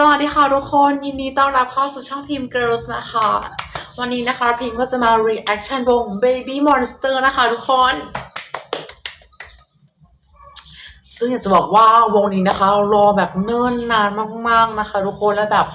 สวัสดีค่ะทุกคนยินดีต้อนรับเข้าสู่ช่องพิมพ์ Girls นะคะ วันนี้นะคะพิมพ์ก็จะมา reaction วง Baby Monster นะคะทุกคน ซึ่งอยากจะบอกว่าวงนี้นะคะ รอแบบเนิ่นนานมาก ๆ นะคะ ทุกคนและแบบ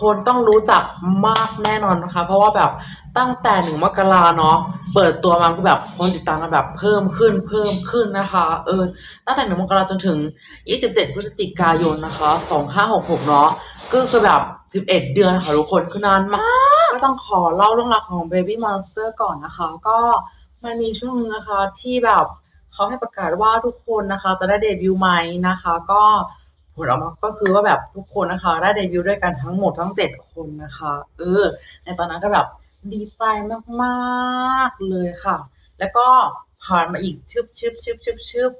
คนต้องรู้จักมากแน่นอนนะคะ เพราะว่าแบบตั้งแต่หนึ่งมกราเนาะเปิดตัวมาก็แบบคนติดตามกันแบบเพิ่มขึ้นเพิ่มขึ้นนะคะเออตั้งแต่หนึ่งมกราจนถึง 27 พฤศจิกายนนะคะ 2566 เนาะก็คือแบบ 11 เดือนค่ะทุกคนคือนานมากก็ต้องขอเล่าเรื่องราวของ Baby Monster ก่อนนะคะ ก็มันมีช่วงนึงนะคะที่แบบเขาให้ประกาศว่าทุกคนนะคะ จะได้เดบิวต์ไหมนะคะ ก็ ผลออกมาก็คือว่าแบบทุกคนนะคะ ได้เดบิวต์ด้วยกันทั้งหมดทั้ง 7 คนนะคะ เออ ในตอนนั้นก็แบบดีใจมากๆเลยค่ะ แล้วก็ผ่านมาอีกชึบชึบชึบชึบชึบ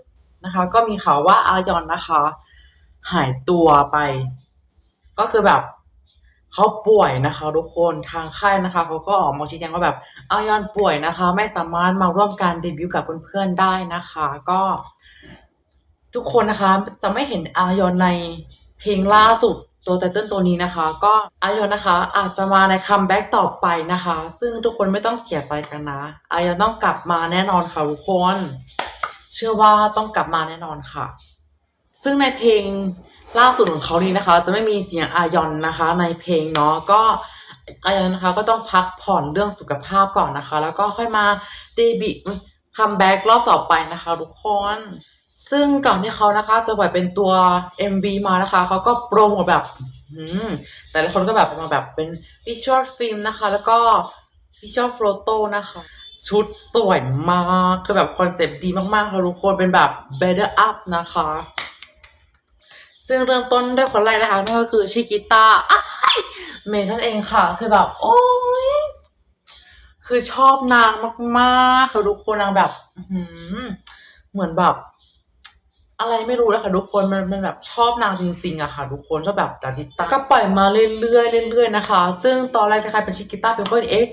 นะคะ ก็มีข่าวว่าอายอนนะคะ หายตัวไป ก็คือแบบเขาป่วยนะคะ ทุกคนทางค่ายนะคะเขาก็ออกมาชี้แจงว่าแบบอายอนป่วยนะคะ ไม่สามารถมาร่วมการเดบิวต์กับเพื่อนๆได้นะคะ ก็ ทุกคนนะคะจะไม่เห็นอายอนในเพลงล่าสุดตัวไตเติ้ลตัวนี้นะคะ ก็อายอนนะคะ อาจจะมาในคัมแบ็กต่อไปนะคะ ซึ่งทุกคนไม่ต้องเสียใจกันนะอายอนต้องกลับมาแน่นอนค่ะทุกคน เชื่อว่าต้องกลับมาแน่นอนค่ะ ซึ่งในเพลงล่าสุดของเขานี้นะคะ จะไม่มีเสียงอายอนนะคะ ในเพลงเนาะก็อายอนนะคะก็ต้องพักผ่อนเรื่องสุขภาพก่อนนะคะ แล้วก็ค่อยมาเดบิวต์คัมแบ็กรอบต่อไปนะคะ ทุกคน ซึ่งก่อนที่เขานะคะจะปล่อยเป็นตัว MV มานะคะเขาก็โปรโมทแบบแต่ละคนก็แบบมาแบบเป็นวิชวลฟิล์มนะคะ แล้วก็วิชวลโฟโต้นะคะ ชุดสวยมาก คือแบบคอนเซ็ปต์ดีมากๆค่ะทุกคนเป็นแบบ better up นะคะ ซึ่งเริ่มต้นด้วยคนแรกนะคะนั่นก็คือชิกิต้าเมย์ฉันเองค่ะ คือแบบโอ้ยคือชอบนางมากๆค่ะทุกคนนางแบบเหมือนแบบ อะไรไม่รู้นะคะทุกคนมันมันแบบชอบนางจริงๆอะค่ะทุกคนชอบแบบจาดิต้าก็ปล่อยมาเรื่อยๆเรื่อยๆนะคะ ซึ่งตอนแรกจะใครเป็นชิกิต้าเป็นคนเอ๊ะ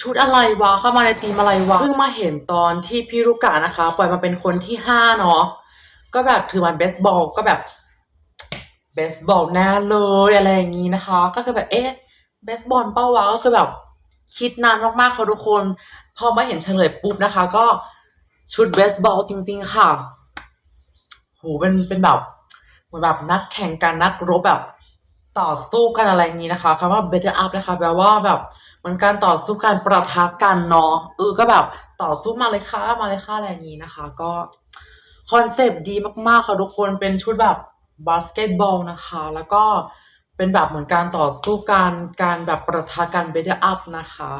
ชุดอะไรวะเข้ามาในธีมอะไรวะเพิ่งมาเห็นตอนที่พี่ลูกกานะคะ ปล่อยมาเป็นคนที่ห้าเนาะก็แบบถือมันเบสบอลก็แบบเบสบอลแน่เลยอะไรอย่างนี้นะคะ ก็คือแบบเอ๊ะเบสบอลเป้าวะก็คือแบบคิดนานมากๆค่ะทุกคน พอมาเห็นเฉลยปุ๊บนะคะ ก็ชุดเบสบอลจริง ๆ ค่ะ โหเป็นเป็นแบบเหมือนแบบนักแข่งกันนักรบแบบต่อสู้กันอะไรงนี้นะคะคำว่า better up นะคะ แปลว่าแบบเหมือนการต่อสู้การประทะกันเนาะเออก็แบบต่อสู้มาเลยค่ะมาเลยค่ะอะไรอย่างนี้นะคะ ก็คอนเซปต์ดีมากๆค่ะทุกคนเป็นชุดแบบบาสเกตบอลนะคะ แล้วก็เป็นแบบเหมือนการต่อสู้การการแบบประทะกัน better up นะคะ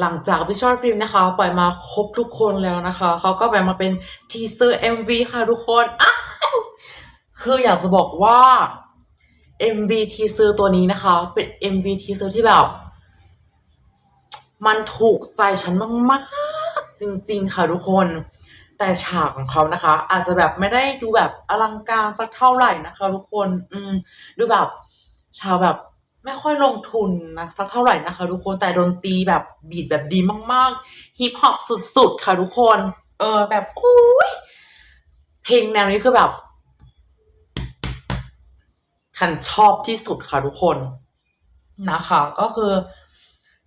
หลังจากวิชวลฟิล์มนะคะ ปล่อยมาครบทุกคนแล้วนะคะ เขาก็แบ่งมาเป็นทีเซอร์ MV ค่ะทุกคนอ้าวคืออยากจะบอกว่า MV ทีเซอร์ตัวนี้นะคะ เป็น MV ทีเซอร์ที่แบบ มันถูกใจฉันมากๆ จริงๆ ค่ะทุกคน แต่ฉากของเขานะคะ อาจจะแบบไม่ได้ดูแบบอลังการสักเท่าไหร่นะคะ ทุกคน อืมดูแบบฉากแบบ ไม่ค่อยลงทุนนะสักเท่าไหร่นะคะทุกคนแต่ดนตรีแบบบีทแบบดีมากๆฮิปฮอปสุดๆ ค่ะทุกคน เออแบบโอ้ยเพลงแนวนี้คือแบบฉันชอบที่สุดค่ะทุกคนนะคะ ก็คือ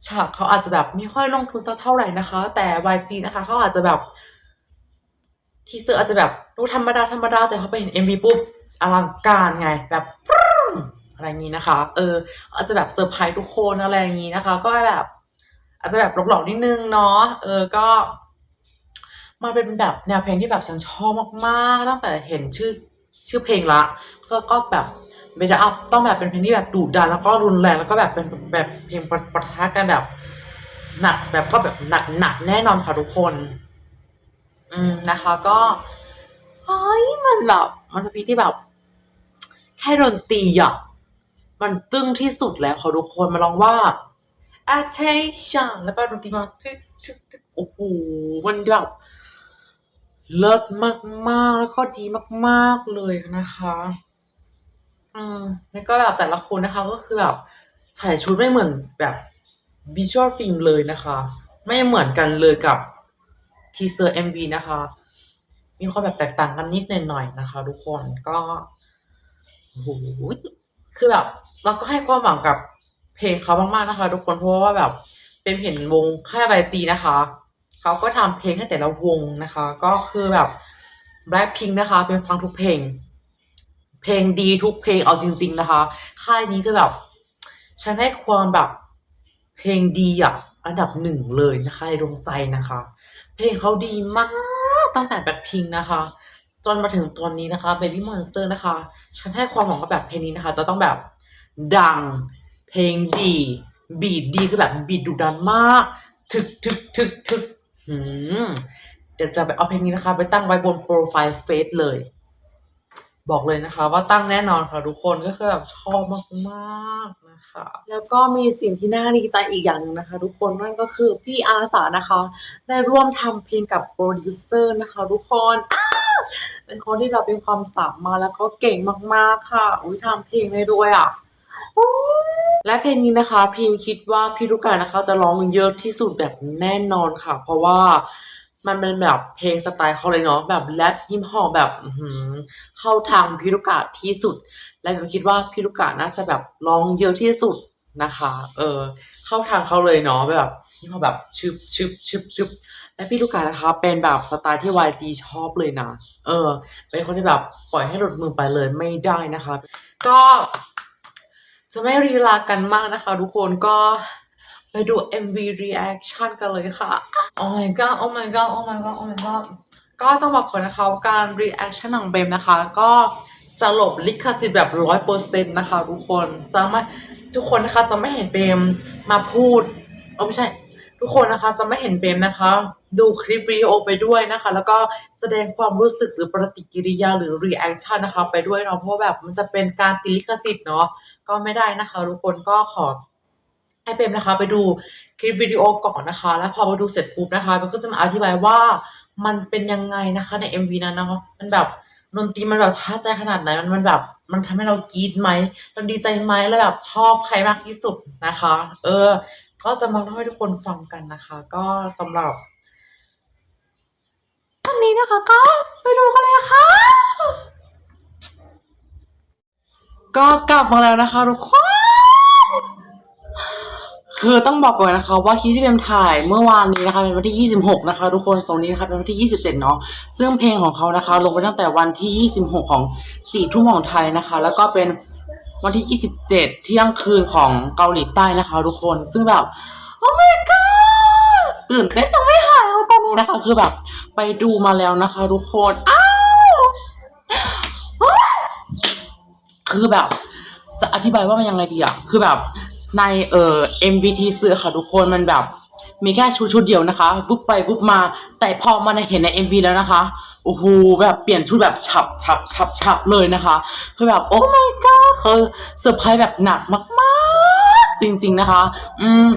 ฉากเขาอาจจะแบบไม่ค่อยลงทุนสักเท่าไหร่นะคะ แต่ YG นะคะเขาอาจจะแบบทีเซอร์อาจจะแบบดูธรรมดาธรรมดาแต่พอไปเห็น MV ปุ๊บอลังการไงแบบ อะไรอย่างนี้นะคะ เออ อาจจะแบบเซอร์ไพรส์ทุกคนอะไรอย่างนี้นะคะ ก็แบบ อาจจะแบบหลอกๆนิดนึงเนาะเออก็มันเป็นแบบแนวเพลงที่แบบฉันชอบมากๆตั้งแต่เห็นชื่อชื่อเพลงละ ก็ก็แบบเบดอัพต้องแบบเป็นเพลงที่แบบดุดันแล้วก็รุนแรงแล้วก็แบบเป็นแบบเพลงประปะทะกันแบบ หนักแบบก็แบบหนักหนักแน่นอนค่ะทุกคน อืมนะคะ ก็เฮ้ยมันแบบมันเป็นเพลงที่แบบ แค่ดนตรีอะ มันตึ้งที่สุดแล้วค่ะทุกคนมาลองว่า attention แล้วก็ดนตรีมาทึกทึกทึกโอ้โหมันแบบเลิศมากๆแล้วก็ดีมากๆเลยนะคะ อืมแล้วก็แบบแต่ละคนนะคะ ก็คือแบบใส่ชุดไม่เหมือนแบบวิชวลฟิล์มเลยนะคะ ไม่เหมือนกันเลยกับทีเซอร์ MV นะคะ มีความแบบแตกต่างกันนิดหน่อยๆนะคะ ทุกคนก็โอ้โห คือแบบเราก็ให้ความหวังกับเพลงเขามากๆนะคะ ทุกคนเพราะว่าแบบเป็นเห็นวงค่ายบายจีนะคะเขาก็ทำเพลงให้แต่ละวงนะคะ ก็คือแบบ Blackpink นะคะ เป็นฟังทุกเพลง เพลงดีทุกเพลงเอาจริง ๆนะคะ ค่ายนี้คือแบบ ฉันให้ความแบบเพลงดีอะอันดับหนึ่งเลยนะคะในดวงใจนะคะ เพลงเขาดีมากตั้งแต่แบบพิงนะคะ จนมาถึงตอนนี้นะคะ Baby Monster นะคะ ฉันให้ความหวังกับแบบเพลงนี้นะคะ จะต้องแบบดัง เพลงดี บีดดีคือแบบบีดดุดันมากถึกถึกถึกถึกหืมเดี๋ยวจะไปเอาเพลงนี้นะคะ ไปตั้งไว้บนโปรไฟล์เฟซเลย บอกเลยนะคะ ว่าตั้งแน่นอนค่ะทุกคนก็คือแบบชอบมากๆนะคะ แล้วก็มีสิ่งที่น่าดีใจอีกอย่างนึงนะคะ ทุกคนนั่นก็คือพี่อาสานะคะ ได้ร่วมทำเพลงกับโปรดิวเซอร์นะคะ ทุกคนอ้า เป็นคนที่แบบเป็นความสามารถแล้วก็เก่งมากๆค่ะ อุ้ยทำเพลงได้ด้วยอะและเพลงนี้นะคะพิมคิดว่าพี่ลูกกานะคะ จะร้องเยอะที่สุดแบบแน่นอนค่ะ เพราะว่ามันเป็นแบบเพลงสไตล์เขาเลยเนาะแบบแรปฮิปฮอปแบบเข้าทางพี่ลูกกาที่สุด และผมคิดว่าพี่ลูกกาน่าจะแบบร้องเยอะที่สุด นะคะ เออ เข้าทางเขาเลยเนาะแบบฮิปฮอปแบบชึบชึบชึบชึบและพี่ลูกกานะคะ เป็นแบบสไตล์ที่ YG ชอบเลยนะ เออ เป็นคนที่แบบปล่อยให้หลุดมือไปเลยไม่ได้นะคะ ก็จะไม่รีลากันมากนะคะ ทุกคนก็ไปดู MV reaction กันเลยค่ะ Oh my god Oh my god Oh my god Oh my god ก็ต้องบอกก่อนนะคะว่าการ reaction ของเบมนะคะ ก็จะหลบลิขสิทธิ์แบบร้อยเปอร์เซ็นต์นะคะ ทุกคนจะไม่ ทุกคนนะคะจะไม่เห็นเบมมาพูดเออไม่ใช่ ทุกคนนะคะจะไม่เห็นเบมนะคะ ดูคลิปวิดีโอไปด้วยนะคะ แล้วก็แสดงความรู้สึกหรือปฏิกิริยาหรือ reaction นนะคะ ไปด้วยเนาะเพราะแบบมันจะเป็นการติลิขสิทธิ์เนาะก็ไม่ได้นะคะ ทุกคนก็ขอให้เปรมนะคะ ไปดูคลิปวิดีโอก่อนนะคะ แล้วพอมาดูเสร็จปุ๊บนะคะมันก็จะมาอธิบายว่ามันเป็นยังไงนะคะใน MV นั้นนะคะมันแบบดนตรีมันแบบท้าใจขนาดไหนมันมันแบบ มันทำให้เรากรี๊ดไหมเราดีใจไหมแล้วแบบชอบใครมากที่สุดนะคะ เออ ก็จะมาเล่าให้ทุกคนฟังกันนะคะ ก็สำหรับวันนี้นะคะ ก็ไปดูกันเลยค่ะ ก็กลับมาแล้วนะคะทุกคน คือต้องบอกก่อนนะคะว่าคลิปที่เบมถ่ายเมื่อวานนี้นะคะเป็นวันที่ 26 นะคะ ทุกคนส่วนนี้นะคะเป็นวันที่ 27 เนาะซึ่งเพลงของเขานะคะ ลงไปตั้งแต่วันที่ 26 ของ4ทุ่มของไทยนะคะ แล้วก็เป็นวันที่ 27 เที่ยงคืนของเกาหลีใต้นะคะ ทุกคนซึ่งแบบโอ้ my god ตื่นเต้นยังไม่หายเลยตอนนี้นะคะ คือแบบไปดูมาแล้วนะคะ ทุกคนอ้าวคือแบบ จะอธิบายว่ามันยังไงดีอะคือแบบ ในเอ่อ MVT เสือค่ะทุกคนมันแบบ มีแค่ชุดชุดเดียวนะคะปุ๊บไปปุ๊บมา แต่พอมาในเห็นใน MV แล้วนะคะโอ้โหแบบเปลี่ยนชุดแบบฉับฉับฉับฉับเลยนะคะคือแบบโอ้ my god คือเซอร์ไพรส์แบบหนักมากๆ จริง ๆนะคะ อืม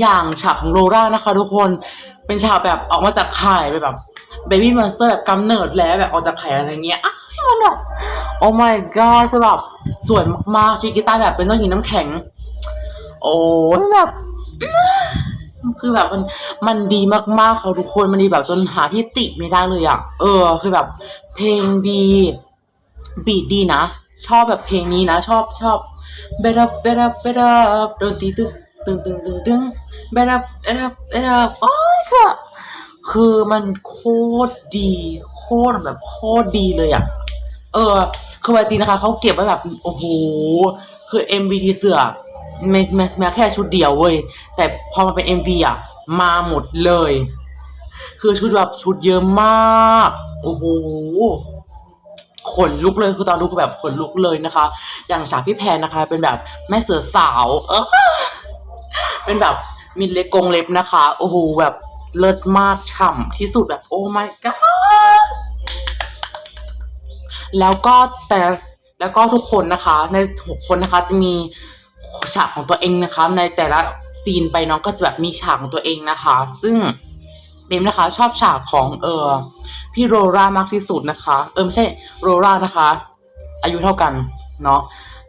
อย่างฉากของโรรานะคะ ทุกคนเป็นฉากแบบออกมาจากไข่แบบเบบี้มอนสเตอร์แบบกำเนิดแล้วแบบออกจากไข่อะไรเงี้ยอ้าวมันแบบโอ้ my god คือแบบสวยมากๆชิกิต้าแบบเป็นเจ้าหญิงน้ำแข็ง โอ้ยแบบคือแบบมันมันดีมากๆค่ะทุกคนมันดีแบบจนหาที่ติไม่ได้เลยอะเออ คือแบบ เพลงดี บีดดีนะ ชอบแบบเพลงนี้นะ ชอบชอบเบดับเบดับเบดับดนตรีตึ้งตึ้งตึ้งตึงตึงเบดับเบดับเบดับโอ้ยค่ะคือมันโคตรดี โคตรแบบโคตรดีเลยอะเออ คือวาจีนะคะเขาเก็บไว้แบบโอ้โหคือ MVT เสือ ไม่ไม่แม้แค่ชุดเดียวเว้ย แต่พอมาเป็น MV อะ มาหมดเลย คือชุดแบบชุดเยอะมาก โอ้โหขนลุกเลยคือตอนดูแบบขนลุกเลยนะคะ อย่างฉากพี่แพนนะคะ เป็นแบบแม่เสือสาวเออเป็นแบบมีเล็กกงเล็บนะคะ โอ้โหแบบเลิศมากฉ่ำที่สุดแบบโอ้ my god แล้วก็แต่แล้วก็ทุกคนนะคะ ในหกคนนะคะจะมี ฉากของตัวเองนะคะในแต่ละซีนไปน้องก็จะแบบมีฉากของตัวเองนะคะ ซึ่งเบมนะคะ ชอบฉากของเออพี่โรรามากที่สุดนะคะ เออไม่ใช่โรรานะคะ อายุเท่ากันเนาะ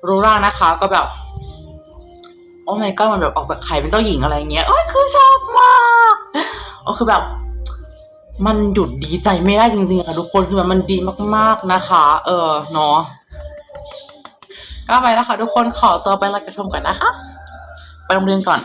โรรานะคะก็แบบโอ้ my god มันแบบออกจากไข่เป็นเจ้าหญิงอะไรเงี้ยโอ้ยคือชอบมากก็คือแบบ มันหยุดดีใจไม่ได้จริงๆค่ะทุกคนคือมันมันดีมากๆนะคะ เออเนาะ ก็ไปแล้วค่ะทุกคนขอตัวไปลอยกระทมก่อนนะคะ ไปโรงเรียนก่อน